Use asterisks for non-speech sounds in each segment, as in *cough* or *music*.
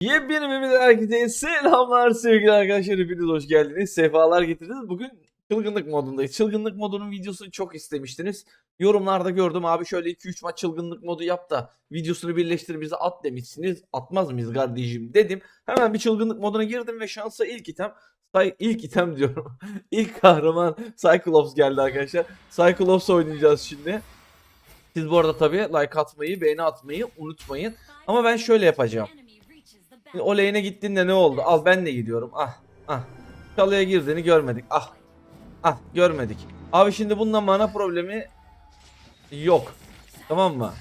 Yepyeni bir herkese selamlar sevgili arkadaşlar. Hepiniz hoş geldiniz. Sefalar getirdiniz. Bugün çılgınlık modundayız. Çılgınlık modunun videosunu çok istemiştiniz. Yorumlarda gördüm. Abi şöyle 2-3 maç çılgınlık modu yap da videosunu birleştir bize at demişsiniz. Atmaz mıyız kardeşim dedim. Hemen bir çılgınlık moduna girdim ve şansa ilk item ilk item *laughs* diyorum. İlk kahraman Cyclops geldi arkadaşlar. Cyclops oynayacağız şimdi. Siz bu arada tabi like atmayı beğeni atmayı unutmayın. Ama ben şöyle yapacağım Şimdi o lane'e gittiğinde ne oldu? Al ben de gidiyorum. Ah. Ah. Çalıya girdiğini görmedik. Ah. Ah görmedik. Abi şimdi bununla mana problemi yok. Tamam mı?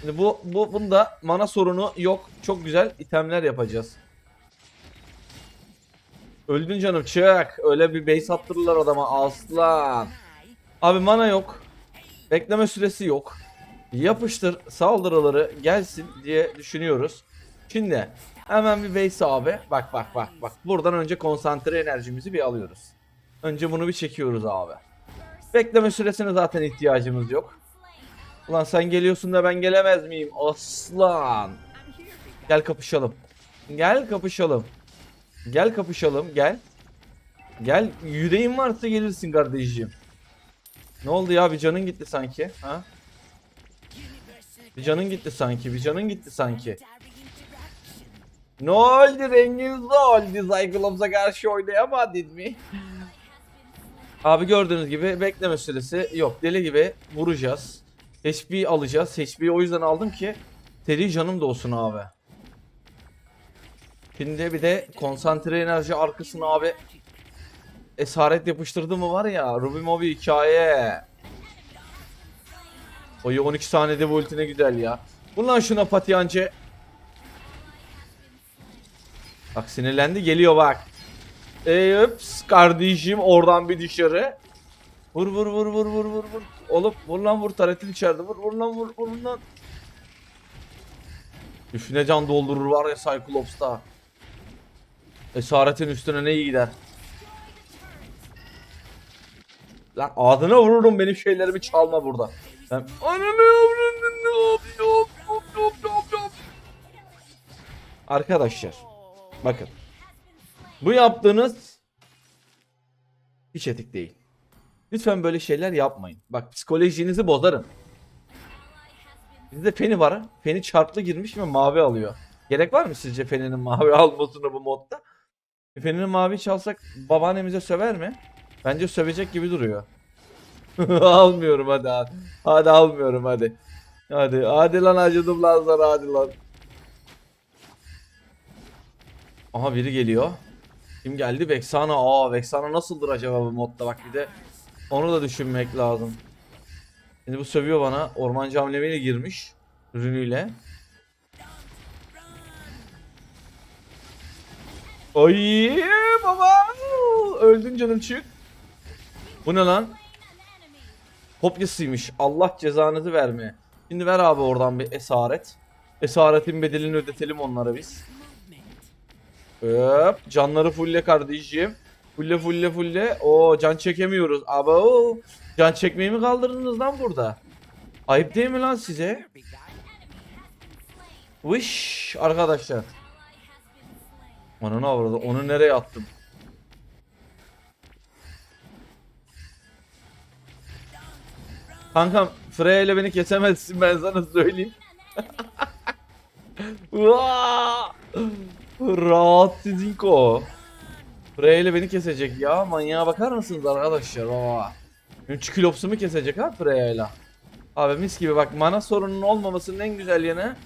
Şimdi bu bu bunda mana sorunu yok. Çok güzel itemler yapacağız. Öldün canım çık. Öyle bir base attırırlar adama aslan. Abi mana yok. Bekleme süresi yok. Yapıştır saldırıları gelsin diye düşünüyoruz. Şimdi hemen bir base abi. Bak bak bak bak. Buradan önce konsantre enerjimizi bir alıyoruz. Önce bunu bir çekiyoruz abi. Bekleme süresine zaten ihtiyacımız yok. Ulan sen geliyorsun da ben gelemez miyim? Aslan. Gel kapışalım. Gel kapışalım. Gel kapışalım gel. Gel yüreğin varsa gelirsin kardeşim. Ne oldu ya bir canın gitti sanki ha? Bir canın gitti sanki. Bir canın gitti sanki. Ne oldu renginiz ne oldu? Cyclops'a karşı oynayamadın mi? Abi gördüğünüz gibi bekleme süresi yok. Deli gibi vuracağız. HP alacağız. HP'yi o yüzden aldım ki seri canım da olsun abi. Şimdi bir de konsantre enerji arkasına abi esaret yapıştırdı mı var ya Ruby Mobi hikaye. Oy 12 saniyede bu ulti ne güzel ya. Bundan şuna patiyancı. Bak sinirlendi geliyor bak. Ee, ups, kardeşim oradan bir dışarı. Vur vur vur vur vur vur vur. Oğlum vur lan vur taretin içeride vur vur lan vur vur lan. Üf ne can doldurur var ya Cyclops'ta. Esaretin üstüne ne iyi gider. Lan adına vururum benim şeylerimi çalma burada. Ben ananı yop, yop. Arkadaşlar bakın. Bu yaptığınız hiç etik değil. Lütfen böyle şeyler yapmayın. Bak psikolojinizi bozarım. Bizde Feni var. Feni çarplı girmiş ve mavi alıyor. Gerek var mı sizce Feni'nin mavi *laughs* almasına bu modda? Feni'nin mavi çalsak babaannemize söver mi? Bence sövecek gibi duruyor. *laughs* almıyorum hadi hadi. Hadi almıyorum hadi. Hadi hadi lan acıdım sana hadi lan. Aha biri geliyor. Kim geldi? Vexana. Aa Vexana nasıldır acaba bu modda bak bir de onu da düşünmek lazım. Şimdi bu sövüyor bana. Ormancı hamlemeyle girmiş. Rünüyle. Ay baba. Öldün canım çık. Bu ne lan? Kopyasıymış. Allah cezanızı verme. Şimdi ver abi oradan bir esaret. Esaretin bedelini ödetelim onlara biz. Öp. Canları fulle kardeşim. Fulle fulle fulle. Oo can çekemiyoruz. Aba Can çekmeyi mi kaldırdınız lan burada? Ayıp değil mi lan size? Wish arkadaşlar. Ananı avradı. Onu nereye attım? Kankam Freya ile beni kesemezsin ben sana söyleyeyim. *laughs* Rahat sizinko. Freya ile beni kesecek ya. Manyağa bakar mısınız arkadaşlar? Baba. 3 kilopsu mu kesecek ha Freya ile? Abi mis gibi bak mana sorunun olmamasının en güzel yanı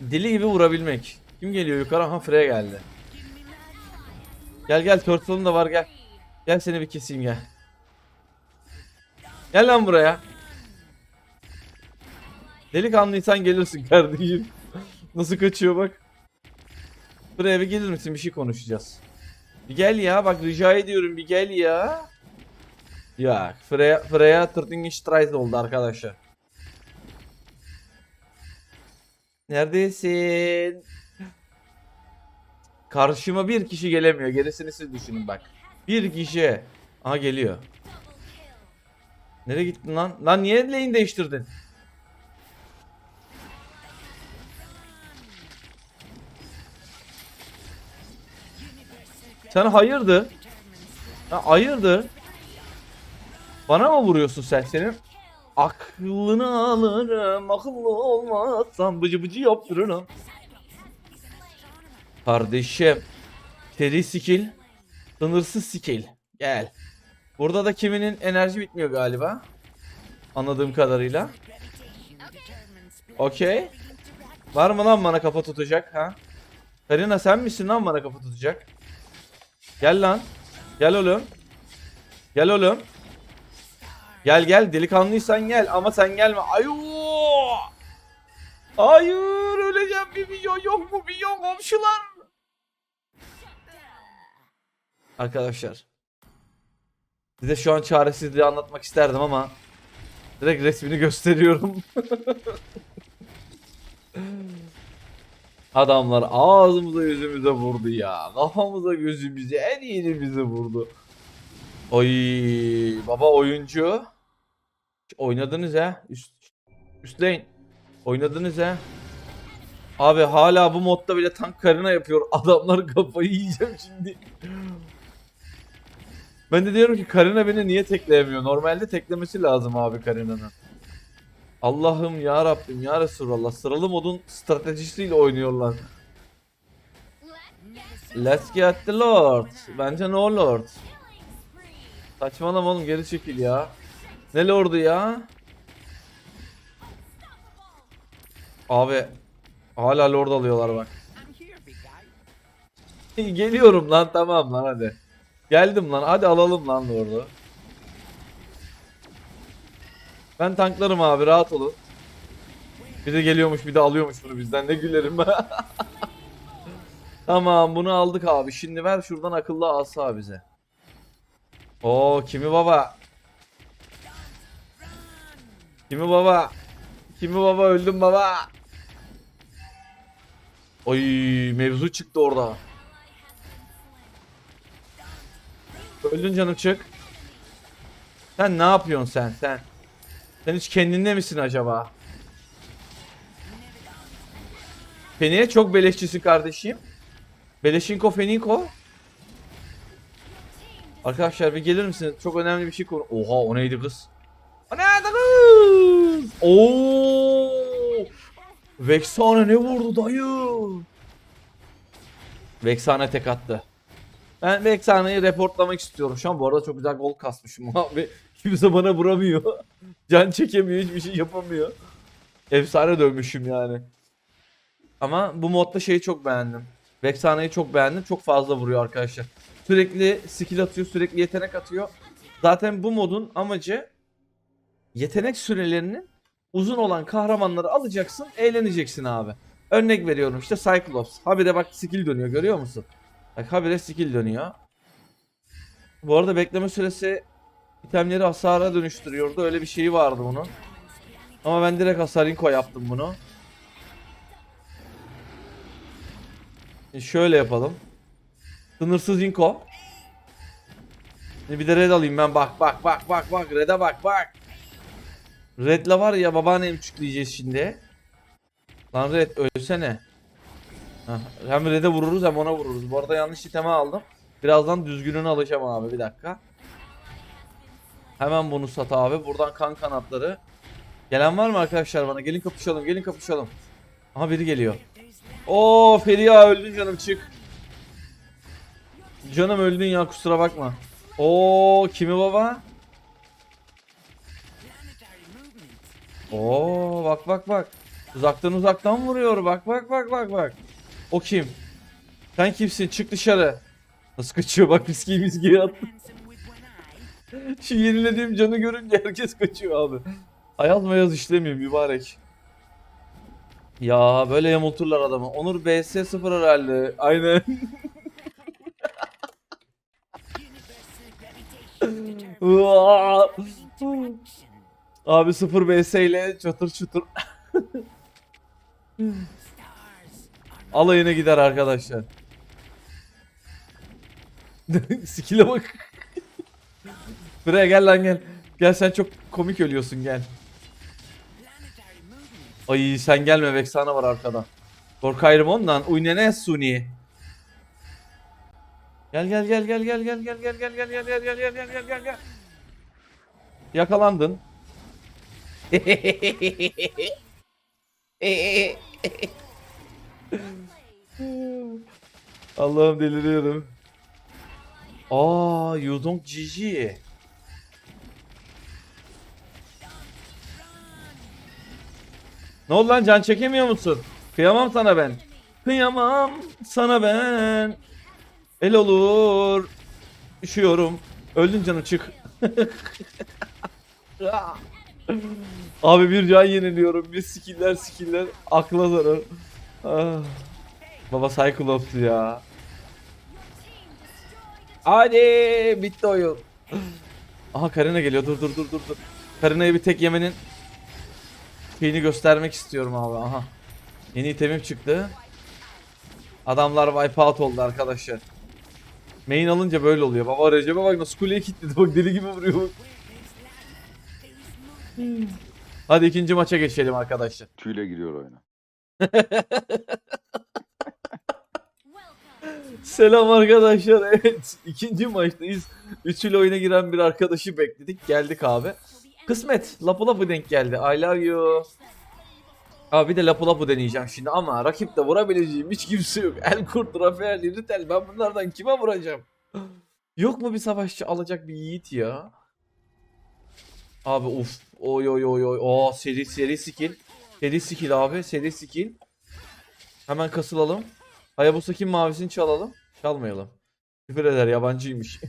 deli gibi vurabilmek. Kim geliyor yukarı? Ha Freya geldi. Gel gel Turtle'ın da var gel. Gel seni bir keseyim gel. Gel lan buraya. Delikanlıysan gelirsin *laughs* kardeşim. Nasıl kaçıyor bak. Buraya bir gelir misin bir şey konuşacağız. Bir gel ya bak rica ediyorum bir gel ya. Ya Freya, Freya Tırtıngin Strike oldu arkadaşlar. Neredesin? Karşıma bir kişi gelemiyor. Gerisini siz düşünün bak. Bir kişi. Aha geliyor. Nereye gittin lan? Lan niye lane değiştirdin? Sen hayırdı? Ya hayırdı? Bana mı vuruyorsun sen senin? Aklını alırım akıllı olmazsan bıcı bıcı yaptırırım. Kardeşim. Seri skill. Sınırsız skill. Gel. Burada da kiminin enerji bitmiyor galiba. Anladığım kadarıyla. Okey. Var mı lan bana kafa tutacak ha? Karina sen misin lan bana kafa tutacak? Gel lan. Gel oğlum. Gel oğlum. Gel gel delikanlıysan gel ama sen gelme. Ayu. Hayır öleceğim bir milyon yok mu milyon komşular. Arkadaşlar. Size şu an çaresizliği anlatmak isterdim ama direkt resmini *laughs* gösteriyorum. Adamlar ağzımıza yüzümüze vurdu ya. Kafamıza gözümüze her yerimize vurdu. Oy baba oyuncu. Oynadınız ha. Üst, üstleyin. Oynadınız ha. Abi hala bu modda bile tank karına yapıyor. *laughs* Adamlar kafayı yiyeceğim şimdi. Ben de diyorum ki Karina beni niye tekleyemiyor? Normalde teklemesi lazım abi Karina'nın. Allah'ım ya Rabbim ya Resulallah sıralı modun stratejisiyle oynuyorlar. Let's get the Lord. Bence no Lord. Saçmalama oğlum geri çekil ya. Ne Lord'u ya? Abi hala Lord alıyorlar bak. Geliyorum lan tamam lan hadi. Geldim lan hadi alalım lan Lord'u. Ben tanklarım abi rahat olun. Bir de geliyormuş bir de alıyormuş bunu bizden ne gülerim *laughs* tamam bunu aldık abi. Şimdi ver şuradan akıllı asa bize. Oo kimi baba? Kimi baba? Kimi baba öldüm baba. Oy mevzu çıktı orada. Öldün canım çık. Sen ne yapıyorsun sen sen? Sen hiç kendinde misin acaba? Feniye çok beleşçisin kardeşim. Beleşinko Feninko. Arkadaşlar bir gelir misiniz? Çok önemli bir şey konu. Oha o neydi kız? O neydi kız? Oo! Vexana ne vurdu dayı? Vexana tek attı. Ben Vexana'yı reportlamak istiyorum. Şu an bu arada çok güzel gol kasmışım *laughs* abi. Kimse bana vuramıyor. Can çekemiyor, hiçbir şey yapamıyor. Efsane dövmüşüm yani. Ama bu modda şeyi çok beğendim. Vexana'yı çok beğendim. Çok fazla vuruyor arkadaşlar. Sürekli skill atıyor, sürekli yetenek atıyor. Zaten bu modun amacı yetenek sürelerinin uzun olan kahramanları alacaksın, eğleneceksin abi. Örnek veriyorum işte Cyclops. Habire bak skill dönüyor görüyor musun? Bak habire skill dönüyor. Bu arada bekleme süresi itemleri hasara dönüştürüyordu. Öyle bir şeyi vardı bunun. Ama ben direkt hasarinko yaptım bunu. Şimdi şöyle yapalım. Sınırsız inko. Şimdi bir de red alayım ben bak bak bak bak bak red'e bak bak. Red'le var ya babaannemi çıklayacağız şimdi. Lan red ölsene. Heh, hem red'e vururuz hem ona vururuz. Bu arada yanlış iteme aldım. Birazdan düzgününü alacağım abi bir dakika. Hemen bunu sat abi. Buradan kan kanatları. Gelen var mı arkadaşlar bana? Gelin kapışalım, gelin kapışalım. Aha biri geliyor. Oo Feriha öldün canım çık. Canım öldün ya kusura bakma. Oo kimi baba? Oo bak bak bak. Uzaktan uzaktan vuruyor. Bak bak bak bak bak. O kim? Sen kimsin? Çık dışarı. Nasıl kaçıyor bak miskiyi miskiyi at. *laughs* Şu yenilediğim canı görünce herkes kaçıyor abi. Ayaz mayaz işlemiyor mübarek. Ya böyle yamulturlar adamı. Onur BS 0 herhalde. Aynen. *laughs* Abi 0 BS ile çatır çutur. *laughs* Alayına gider arkadaşlar. Skill'e bak. Buraya gel lan gel. Gel sen çok komik ölüyorsun gel. Ay sen gelme Vexana var arkada. Korkarım ondan. Uy ne suni. Gel gel gel gel gel gel gel gel gel gel gel gel gel gel gel gel gel gel. Yakalandın. Allah'ım deliriyorum. Aa, Yudong GG. Ne oldu lan can çekemiyor musun? Kıyamam sana ben. Kıyamam sana ben. El olur. Üşüyorum. Öldün canım çık. *laughs* Abi bir can yeniliyorum. Bir skiller skiller. Akla zarar. Ah. Baba Cyclops ya. Hadi bitti oyun. Aha Karina geliyor. Dur dur dur dur dur. Karina'ya bir tek yemenin şeyini göstermek istiyorum abi. Aha. Yeni itemim çıktı. Adamlar wipeout oldu arkadaşlar. Main alınca böyle oluyor. Baba Recep'e bak nasıl kuleye kilitledi. Bak deli gibi vuruyor. Hadi ikinci maça geçelim arkadaşlar. Tüyle giriyor oyuna. *laughs* Selam arkadaşlar. *laughs* Evet. ikinci maçtayız. Üçlü oyuna giren bir arkadaşı bekledik. Geldik abi. Kısmet. Lapu lapu denk geldi. I love you. Abi de lapu lapu deneyeceğim şimdi ama rakipte vurabileceğim hiç kimse yok. El Kurt, Rafael, Ritel ben bunlardan kime vuracağım? Yok mu bir savaşçı alacak bir yiğit ya? Abi uf. Oy oy oy oy. Oo seri seri skill. Seri skill abi. Seri skill. Hemen kasılalım. Hayabusa kim mavisini çalalım. Çalmayalım. Küfür eder yabancıymış.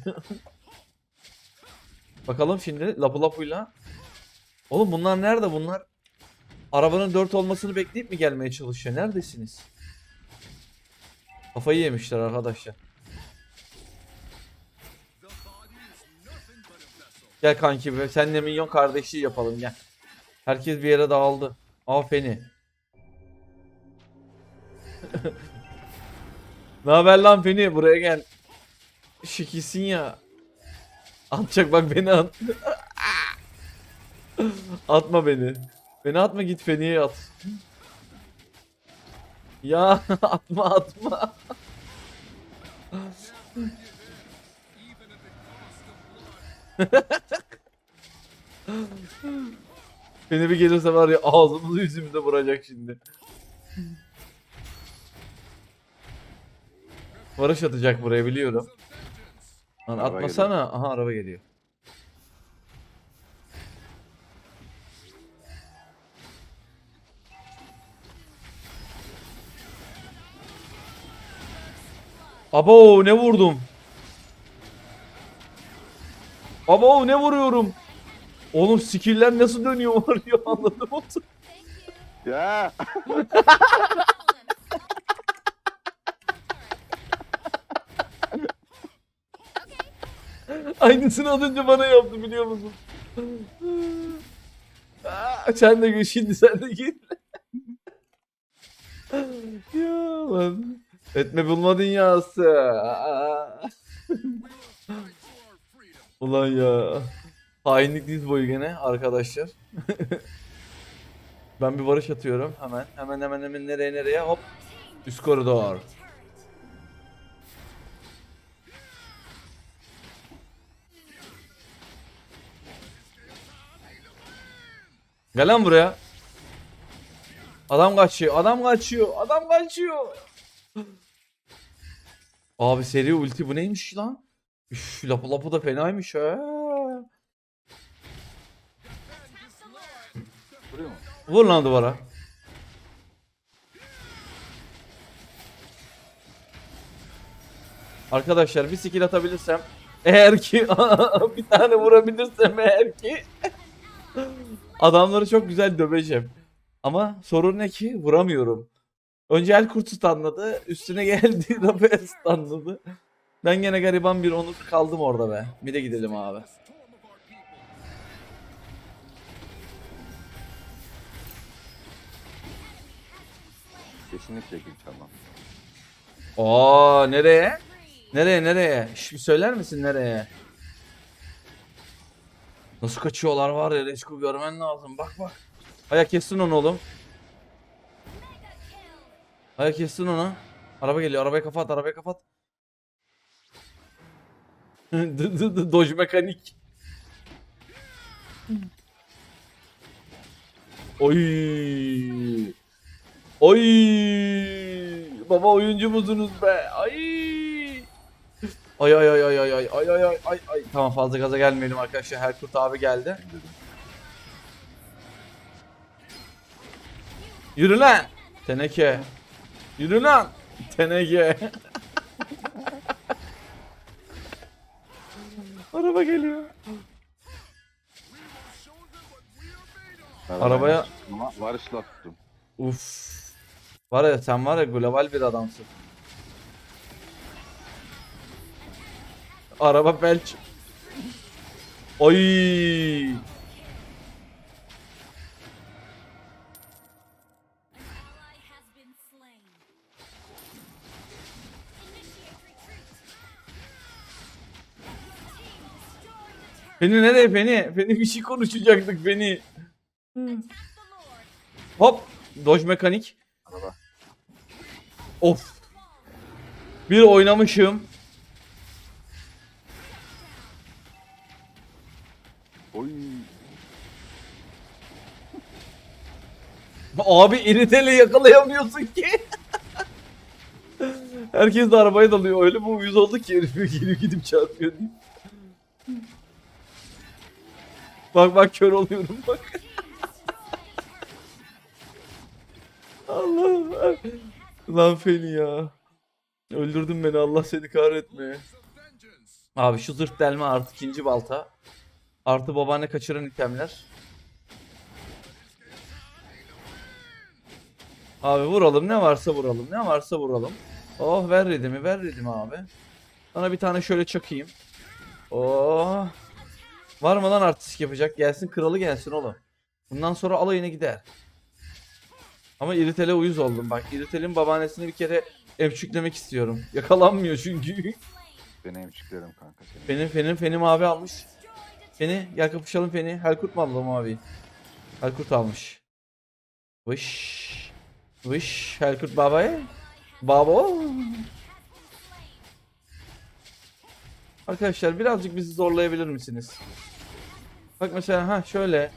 *laughs* Bakalım şimdi Lapu Lapu'yla. Oğlum bunlar nerede bunlar? Arabanın 4 olmasını bekleyip mi gelmeye çalışıyor? Neredesiniz? Kafayı yemişler arkadaşlar. Gel kanki be. Senle minyon kardeşliği yapalım gel. Herkes bir yere dağıldı. Afeni. *laughs* Ne haber lan Feni? Buraya gel. Şekilsin ya. Atacak bak beni at. atma beni. Beni atma git Feni'ye at. Ya *laughs* atma atma. Feni bir gelirse var ya ağzımızı yüzümüze vuracak şimdi. Barış atacak buraya biliyorum. Lan Araba atmasana. Aha araba geliyor. Abo ne vurdum? Abo ne vuruyorum? Oğlum skill'ler nasıl dönüyor var ya anladım. Ya *laughs* Aynısını az önce bana yaptı biliyor musun? Aa, sen de gül şimdi sen de gül. *laughs* ya lan. Etme bulma dünyası. Aa. Ulan ya. Hainlik diz boyu gene arkadaşlar. *laughs* ben bir barış atıyorum hemen. Hemen hemen hemen nereye nereye hop. Üst koridor. Gel lan buraya. Adam kaçıyor, adam kaçıyor, adam kaçıyor. Abi seri ulti bu neymiş lan? Üf, lapı lapı da fenaymış ha. Vur lan duvara. Arkadaşlar bir skill atabilirsem eğer ki *laughs* bir tane vurabilirsem eğer ki adamları çok güzel döveceğim. Ama sorun ne ki vuramıyorum. Önce el kurtu stunladı. Üstüne geldi *laughs* Rafael stunladı. Ben gene gariban bir onu kaldım orada be. Bir de gidelim abi. Kesinlikle kill çalmam. Oo nereye? Nereye nereye? Bir söyler misin nereye? Nasıl kaçıyorlar var ya Reşko görmen lazım. Bak bak. Ayak kestin onu oğlum. Ayak kestin onu. Araba geliyor. Arabaya kapat. Arabaya kapat. *laughs* Doj mekanik. Oy. Oy. Baba oyuncu musunuz be? Ay. Ay ay ay ay ay ay ay ay ay ay ay. Tamam fazla gaza gelmeyelim arkadaşlar. Herkurt abi geldi. Yürü lan. Teneke. Yürü lan. Teneke. *laughs* Araba geliyor. Arabaya- varışla tuttum. Uf. Var ya sen var ya global bir adamsın. Destroy the turret. Feni nereye Feni? Feni bir şey konuşacaktık Feni. Hop. Doj mekanik. Araba. Of. Bir oynamışım. Abi iriteli yakalayamıyorsun ki. Herkes de arabaya dalıyor. Öyle bir uyuz oldu ki herif geliyor gidip çarpıyor diye. Bak bak kör oluyorum bak. Allah. Lan Feni ya. Öldürdün beni Allah seni kahretmeye. Abi şu zırh delme artı ikinci balta. Artı babaanne kaçıran itemler. Abi vuralım ne varsa vuralım ne varsa vuralım. Oh ver redimi ver redimi abi. Sana bir tane şöyle çakayım. Oh. Var mı lan artistik yapacak? Gelsin kralı gelsin oğlum. Bundan sonra alayına gider. Ama İritel'e uyuz oldum bak. İritel'in babaannesini bir kere emçüklemek istiyorum. *laughs* Yakalanmıyor çünkü. Beni emçiklerim kanka seni. Benim fenim fenim abi almış. Feni gel kapışalım Feni. Helkurt mu aldı abi? Helkurt almış. Vış. Vış. Helkurt babaya. Babo. Arkadaşlar birazcık bizi zorlayabilir misiniz? Bak mesela ha şöyle.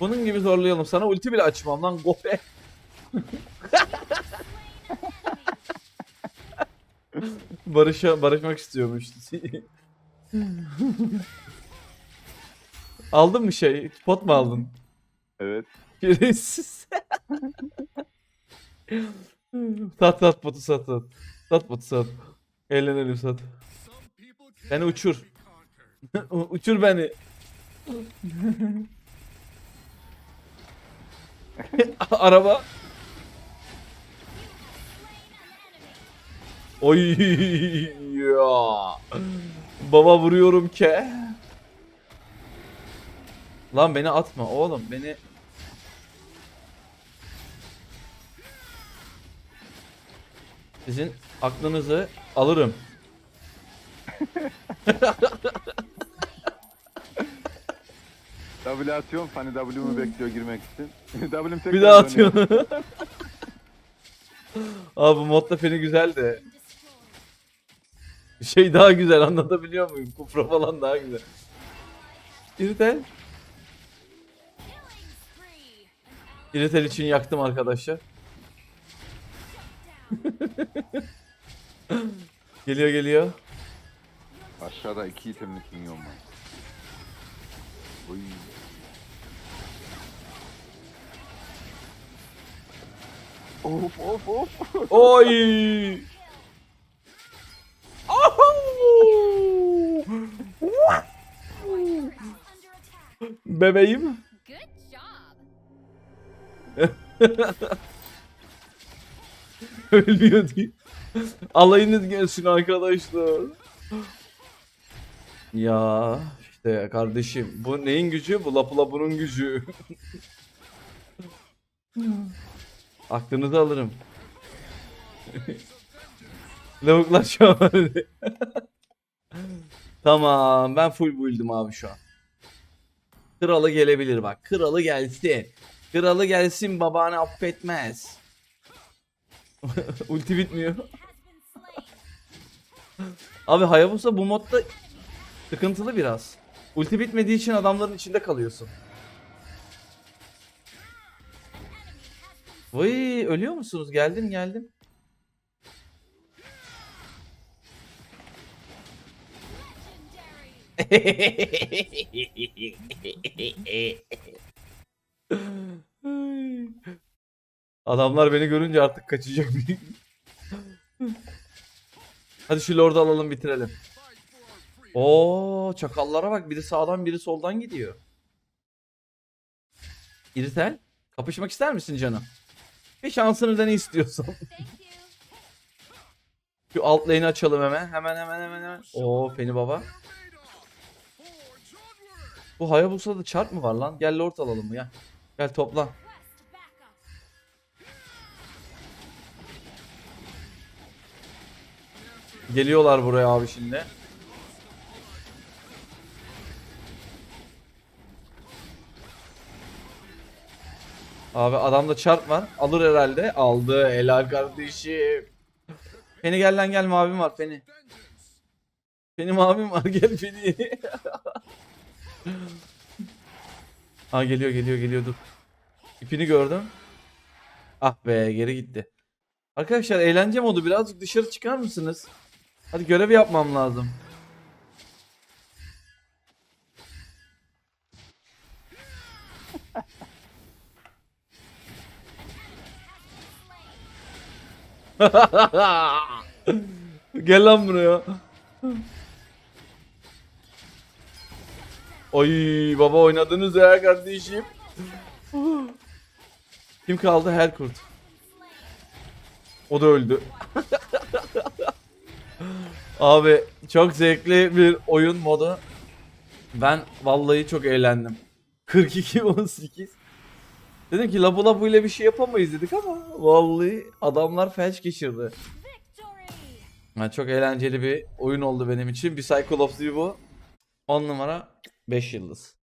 Bunun gibi zorlayalım. Sana ulti bile açmam lan gope. *laughs* Barış'a barışmak istiyormuş. *laughs* aldın mı şey? Pot mu aldın? Evet. Şerefsiz. *laughs* *laughs* sat sat potu sat sat. Sat potu sat. Eğlenelim sat. Beni uçur. *laughs* uçur beni. *laughs* Araba. Oy ya. Baba vuruyorum ke. Lan beni atma oğlum beni. Sizin aklınızı alırım. W atıyorum. Hani W'mu bekliyor girmek için. *laughs* W'm tekrar Bir daha dönüyor. atıyorsun. *laughs* Abi bu modda feni güzel de. Şey daha güzel anlatabiliyor muyum? Kupra falan daha güzel. İritel. İritel için yaktım arkadaşlar. Geliyor geliyor. Aşağıda iki itemlik minyon var. Oy. Of of of. Oy! Bebeğim. *laughs* *laughs* Ölmüyor diye. Alayınız gelsin arkadaşlar. Ya işte kardeşim bu neyin gücü? Bu lapula bunun gücü. *laughs* Aklınızı alırım. *laughs* Lavuklar şu an. Tamam ben full build'im abi şu an. Kralı gelebilir bak. Kralı gelsin. Kralı gelsin babanı affetmez. *laughs* Ulti bitmiyor. Abi Hayabusa bu modda Sıkıntılı biraz. Ulti bitmediği için adamların içinde kalıyorsun. Vay ölüyor musunuz? Geldim geldim. *laughs* Adamlar beni görünce artık kaçacak. *laughs* Hadi şu lord'u alalım bitirelim. Oo çakallara bak biri sağdan biri soldan gidiyor. İritel kapışmak ister misin canım? Bir şansını da ne istiyorsan. Şu alt lane'i açalım hemen. Hemen hemen hemen hemen. Oo Feni baba. Bu Hayabusa'da çarp mı var lan? Gel lord alalım ya. Gel topla. Geliyorlar buraya abi şimdi. Abi adamda çarp var. Alır herhalde. Aldı. Helal kardeşim. Feni gel lan gel mavim var Feni. Feni mavim var *laughs* gel Feni. ha geliyor geliyor geliyor dur. İpini gördüm. Ah be geri gitti. Arkadaşlar eğlence modu birazcık dışarı çıkar mısınız? Hadi görev yapmam lazım. *laughs* Gel lan buraya. Oy baba oynadınız ya kardeşim. Kim kaldı? Herkurt. O da öldü. *laughs* Abi çok zevkli bir oyun modu. Ben vallahi çok eğlendim. 42 18. Dedim ki labu labu ile bir şey yapamayız dedik ama vallahi adamlar felç geçirdi. Yani çok eğlenceli bir oyun oldu benim için. Bir Cycle of bu. 10 numara 5 yıldız.